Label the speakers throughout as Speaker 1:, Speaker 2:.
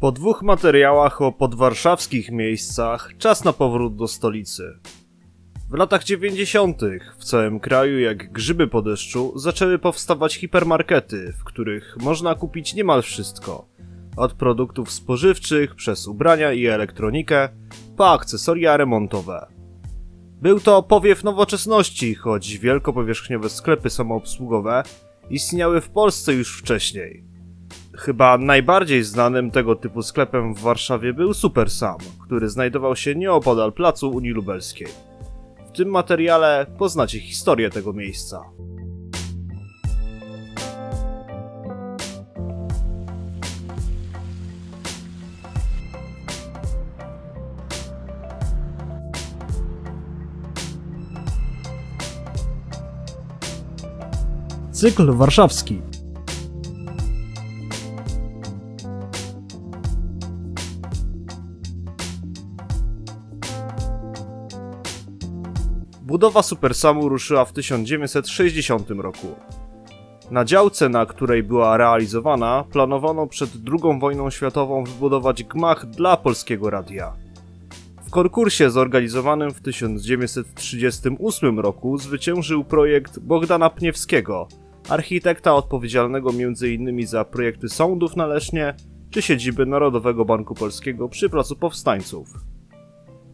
Speaker 1: Po dwóch materiałach o podwarszawskich miejscach czas na powrót do stolicy. W latach 90. w całym kraju, jak grzyby po deszczu, zaczęły powstawać hipermarkety, w których można kupić niemal wszystko. Od produktów spożywczych, przez ubrania i elektronikę, po akcesoria remontowe. Był to powiew nowoczesności, choć wielkopowierzchniowe sklepy samoobsługowe istniały w Polsce już wcześniej. Chyba najbardziej znanym tego typu sklepem w Warszawie był Super Sam, który znajdował się nieopodal placu Unii Lubelskiej. W tym materiale poznacie historię tego miejsca.
Speaker 2: Cykl warszawski.
Speaker 1: Budowa Super Samu ruszyła w 1960 roku. Na działce, na której była realizowana, planowano przed II wojną światową wybudować gmach dla polskiego radia. W konkursie zorganizowanym w 1938 roku zwyciężył projekt Bogdana Pniewskiego, architekta odpowiedzialnego m.in. za projekty sądów na Lesznie czy siedziby Narodowego Banku Polskiego przy Placu Powstańców.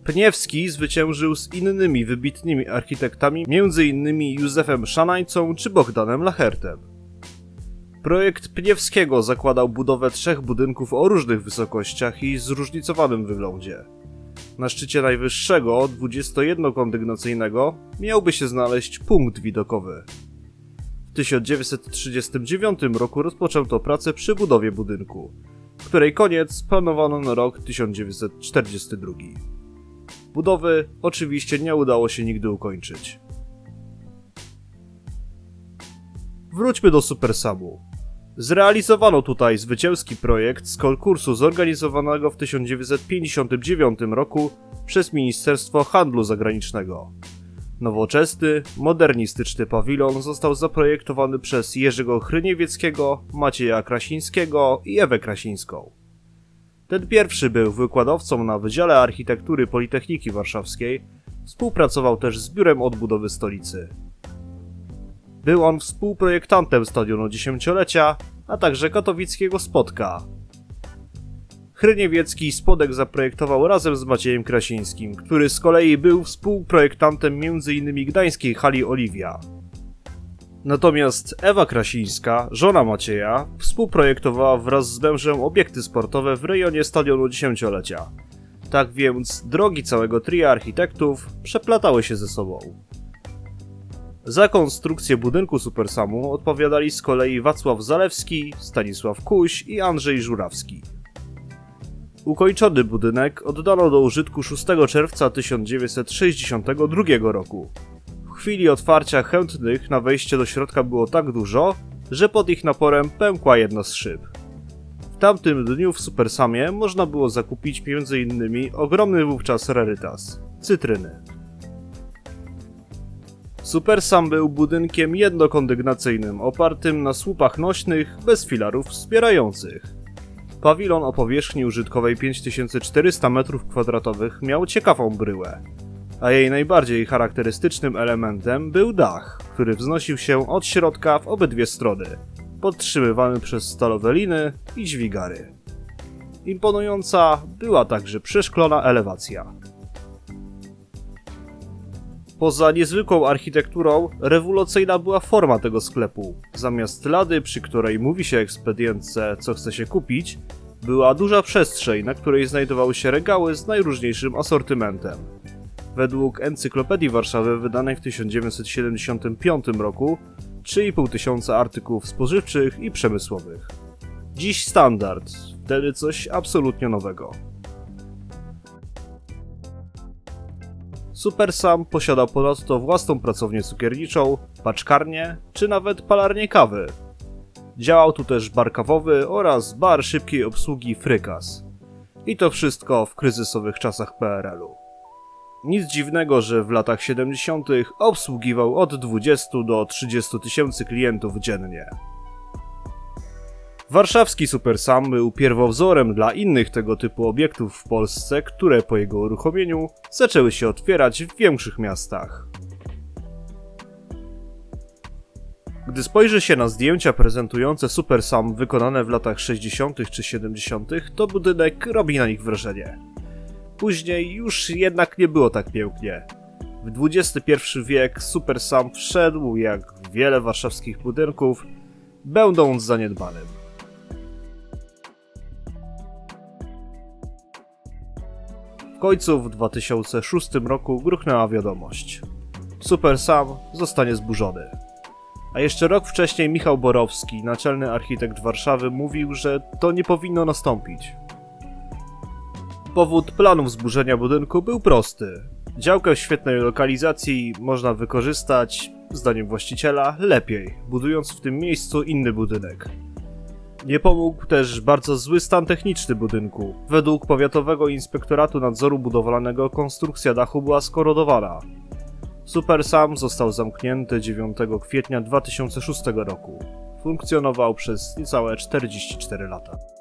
Speaker 1: Pniewski zwyciężył z innymi wybitnymi architektami, m.in. Józefem Szanańcą czy Bogdanem Lachertem. Projekt Pniewskiego zakładał budowę trzech budynków o różnych wysokościach i zróżnicowanym wyglądzie. Na szczycie najwyższego, 21-kondygnacyjnego, miałby się znaleźć punkt widokowy. W 1939 roku rozpoczęto pracę przy budowie budynku, której koniec planowano na rok 1942. Budowy oczywiście nie udało się nigdy ukończyć. Wróćmy do Super Samu. Zrealizowano tutaj zwycięski projekt z konkursu zorganizowanego w 1959 roku przez Ministerstwo Handlu Zagranicznego. Nowoczesny, modernistyczny pawilon został zaprojektowany przez Jerzego Chryniewieckiego, Macieja Krasińskiego i Ewę Krasińską. Ten pierwszy był wykładowcą na Wydziale Architektury Politechniki Warszawskiej, współpracował też z Biurem Odbudowy Stolicy. Był on współprojektantem stadionu dziesięciolecia, a także katowickiego Spotka. Chryniewiecki Spodek zaprojektował razem z Maciejem Krasińskim, który z kolei był współprojektantem m.in. gdańskiej hali Oliwia. Natomiast Ewa Krasińska, żona Macieja, współprojektowała wraz z mężem obiekty sportowe w rejonie stadionu dziesięciolecia. Tak więc drogi całego tria architektów przeplatały się ze sobą. Za konstrukcję budynku Supersamu odpowiadali z kolei Wacław Zalewski, Stanisław Kuś i Andrzej Żurawski. Ukończony budynek oddano do użytku 6 czerwca 1962 roku. Chwili otwarcia chętnych na wejście do środka było tak dużo, że pod ich naporem pękła jedna z szyb. W tamtym dniu w Supersamie można było zakupić m.in. ogromny wówczas rarytas cytryny. Supersam był budynkiem jednokondygnacyjnym, opartym na słupach nośnych, bez filarów wspierających. Pawilon o powierzchni użytkowej 5400 m2 miał ciekawą bryłę, a jej najbardziej charakterystycznym elementem był dach, który wznosił się od środka w obydwie strony, podtrzymywany przez stalowe liny i dźwigary. Imponująca była także przeszklona elewacja. Poza niezwykłą architekturą, rewolucyjna była forma tego sklepu. Zamiast lady, przy której mówi się ekspedientce, co chce się kupić, była duża przestrzeń, na której znajdowały się regały z najróżniejszym asortymentem. Według Encyklopedii Warszawy wydanej w 1975 roku 3,5 tysiąca artykułów spożywczych i przemysłowych. Dziś standard, wtedy coś absolutnie nowego. Super Sam posiadał ponadto własną pracownię cukierniczą, paczkarnię czy nawet palarnię kawy. Działał tu też bar kawowy oraz bar szybkiej obsługi Frykas. I to wszystko w kryzysowych czasach PRL-u. Nic dziwnego, że w latach 70. obsługiwał od 20 do 30 tysięcy klientów dziennie. Warszawski Super Sam był pierwowzorem dla innych tego typu obiektów w Polsce, które po jego uruchomieniu zaczęły się otwierać w większych miastach. Gdy spojrzy się na zdjęcia prezentujące Super Sam wykonane w latach 60. czy 70., to budynek robi na nich wrażenie. Później już jednak nie było tak pięknie. W XXI wiek Super Sam wszedł, jak wiele warszawskich budynków, będąc zaniedbanym. W końcu w 2006 roku gruchnęła wiadomość. Super Sam zostanie zburzony. A jeszcze rok wcześniej Michał Borowski, naczelny architekt Warszawy, mówił, że to nie powinno nastąpić. Powód planów zburzenia budynku był prosty. Działkę w świetnej lokalizacji można wykorzystać, zdaniem właściciela, lepiej, budując w tym miejscu inny budynek. Nie pomógł też bardzo zły stan techniczny budynku. Według Powiatowego Inspektoratu Nadzoru Budowlanego konstrukcja dachu była skorodowana. Super Sam został zamknięty 9 kwietnia 2006 roku. Funkcjonował przez niecałe 44 lata.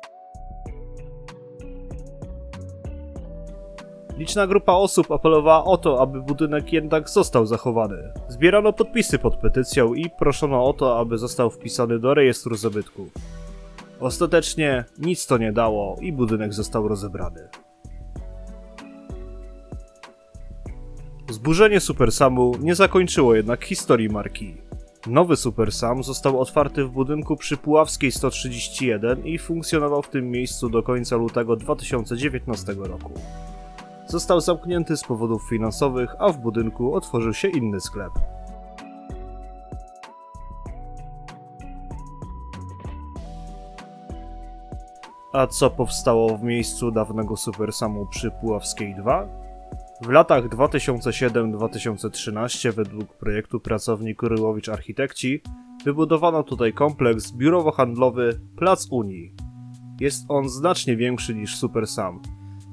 Speaker 1: Liczna grupa osób apelowała o to, aby budynek jednak został zachowany. Zbierano podpisy pod petycją i proszono o to, aby został wpisany do rejestru zabytków. Ostatecznie nic to nie dało i budynek został rozebrany. Zburzenie Super Samu nie zakończyło jednak historii marki. Nowy Super Sam został otwarty w budynku przy Puławskiej 131 i funkcjonował w tym miejscu do końca lutego 2019 roku. Został zamknięty z powodów finansowych, a w budynku otworzył się inny sklep. A co powstało w miejscu dawnego Super Samu przy Puławskiej 2? W latach 2007-2013 według projektu pracowni Kuryłowicz Architekci wybudowano tutaj kompleks biurowo-handlowy Plac Unii. Jest on znacznie większy niż Super Sam.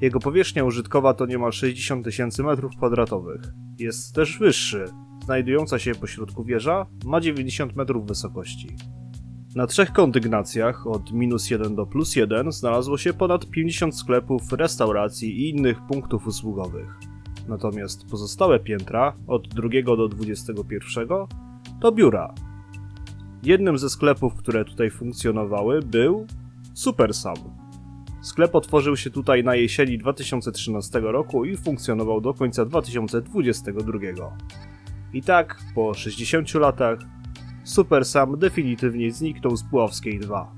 Speaker 1: Jego powierzchnia użytkowa to niemal 60 tysięcy metrów kwadratowych. Jest też wyższy. Znajdująca się pośrodku wieża ma 90 metrów wysokości. Na trzech kondygnacjach, od minus 1 do plus 1, znalazło się ponad 50 sklepów, restauracji i innych punktów usługowych. Natomiast pozostałe piętra, od 2 do 21, to biura. Jednym ze sklepów, które tutaj funkcjonowały, był Super Sam. Sklep otworzył się tutaj na jesieni 2013 roku i funkcjonował do końca 2022. I tak, po 60 latach, Super Sam definitywnie zniknął z Puławskiej 2.